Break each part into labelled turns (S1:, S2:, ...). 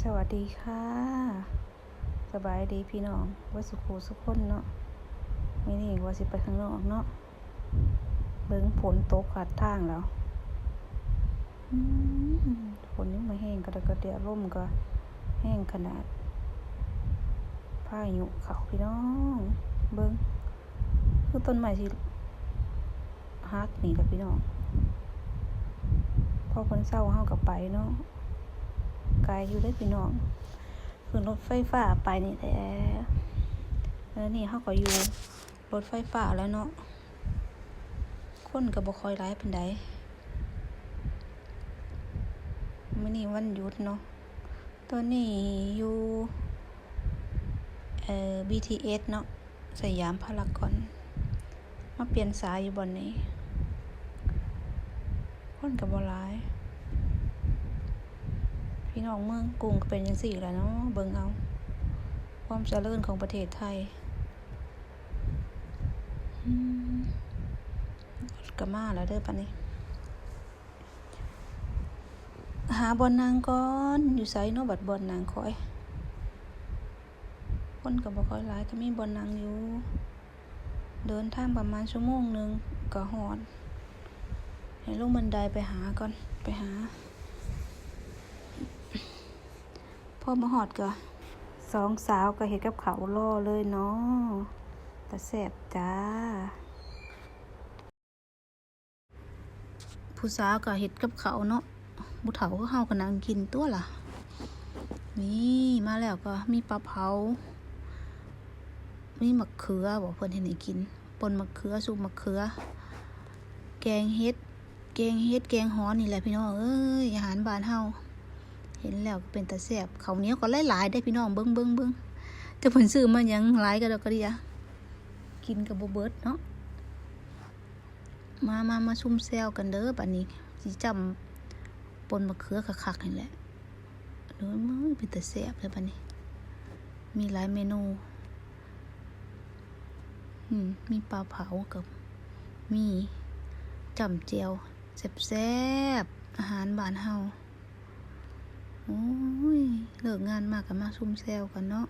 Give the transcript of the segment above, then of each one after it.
S1: สวัสดีค่ะ สบายดีพี่น้องว่าสุขูสุขคนเนาะไม่นี่ว่าสิไปข้างนอกเนาะเบิ่งฝนตกขาดทางแล้วอืมฝนยังไม่แห้งกระดกระเดียร่มก็แห้งขนาดพายุเขาพี่น้อง เบิ่งคือต้นไม้ที่ฮักนี่แหละพี่น้องพอคนเศร้าเฮากับไปเนาะ ไกลอยู่ได้พี่น้องคือรถไฟฟ้าไปนี่แหละแล้วนี่เขาก็อยู่รถไฟฟ้าแล้วเนาะคนก็บ่คอยร้ายเป็นใดมื้อนี้วันหยุดเนาะตอนนี้อยู่เอ่อ BTS เนาะสยามพารากอนมาเปลี่ยนสายอยู่บนนี้ คนก็บ่ร้าย พี่น้องเมืองกรุงเป็นยังสี่แหละเนาะเบิ่งเอา ความเจริญของประเทศไทยอืมก็มาแล้วเด้อปะนี้หาบอนนางก่อนอยู่ไสเนาะบัดบอนนางคอย คนก็บ่ค่อยหลายก็มีบอนนางอยู่ เดินทางประมาณชั่วโมงหนึ่งก็ฮอดให้ลงบันไดไปหาก่อนไปหา พ่อมาหอดก็สองสาวก็เห็ดกับเขาล่อเลยเนาะแต่แสบจ้า ผู้สาวก็เห็ดกับเขาเนาะบุเถาก็เฮากันนังกินตัวล่ะ นี่มาแล้วก็มีปลาเผา มีมะเขือบอกเพิ่อนเห็นให้กินปนมะเขือซุปมะเขือ แกงเฮ็ด แกงเฮ็ดแกงฮ้อนนี่แหละพี่น้องเอ้ยอาหารบ้านเฮา เห็นแล้วเป็นตาแซ่บเขาเนี้ยก็หลายๆได้พี่น้องเบิ้งเบิ้งเบิ้งแต่ผลซื้อมายังหลายก็ดอกกระเดียกินกับโบเบิดเนาะมามามาซุ่มแซวกันเด้อบัดนี้สิจำปนมะเขือคักๆนี่แหละเด้อมื้อเป็นตาแซ่บเลยบัดนี้ มีหลายเมนูอืมมีปลาเผากับ มีจำเจียวแซ่บๆอาหารบ้านเฮา โอ้ยเลิกงานมากกันมาซุ่มแซวกันเนาะ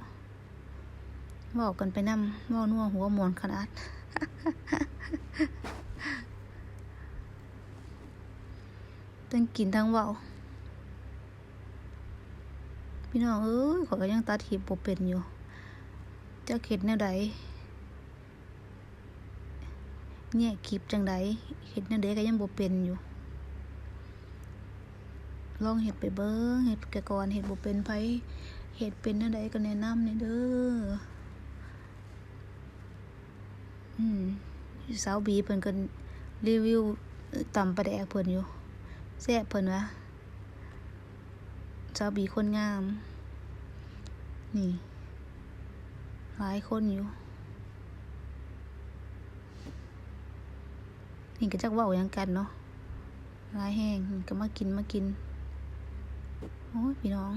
S1: บอกกันไปนำเว่านัวหัวมอนขนาดตั้งกินทั้งเว่าพี่น้องเอ้ยขอยก็ยังตัดหีบบ่เป็นอยู่จ้าเข็ดแนวใดเนี่ยคลิปจังใดเข็ดแนวใดก็ยังบ่เป็นอยู่ ลองเห็ดไปเบิ้งเห็ดแกก่อนเห็ดบ่เป็นไผเห็ดเป็นอะไรก็แนะนำในเด้ออืมสาวบีเพิ่นก็รีวิวตำปลาแดกเพิ่นอยู่แซ่บเพิ่นวะสาวบีคนงาม นี่ หลายคนอยู่ นี่ก็จักเว้าหยังกันเนาะหลายแห้งก็มากินมากิน โอ้พี่น้อง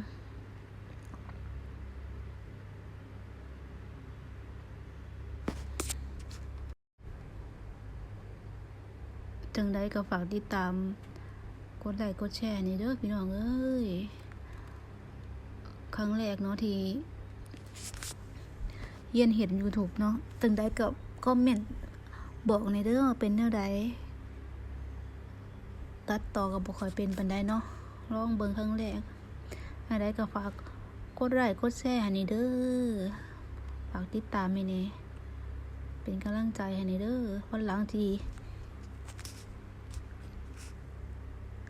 S1: จังใดก็ฝากติดตาม กดไลค์กดแชร์นี่เด้อพี่น้องเอ้ย ครั้งแรกเนาะที่เยียนเห็น YouTube เนาะจังใดก็คอมเมนต์บอกในเด้อเป็นแนวใดตัดต่อกับบ่ค่อยเป็นปานใดเนาะลองเบิ่งครั้งแรก อะไรก็ฝากกดไลค์กดแชร์ให้นี่เด้อฝากติดตามให้นี่เป็นกำลังใจให้นี่เด้อวันหลังที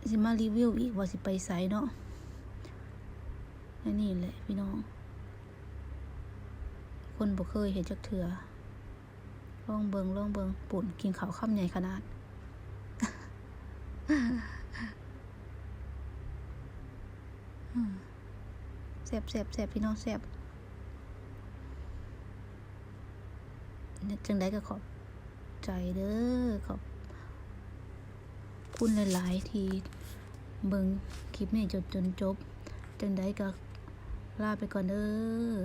S1: สิมารีวิวอีกว่าสิไปไสเนาะอันนี้แหละพี่น้อง คนบ่เคยเห็นจักเถื่อลองเบิงลองเบิงปุ่นกินข้าวค่ำใหญ่ขนาด แซ่ บแซ่บแซ่บพี่น้องแซ่บนึกจังได้ก็ขอบใจเด้อขอบคุณหลาย ๆ ที่เบิ่งคลิปนี้จนจนจบ จังได้ก็ลาไปก่อนเด้อ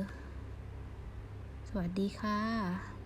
S1: สวัสดีค่ะ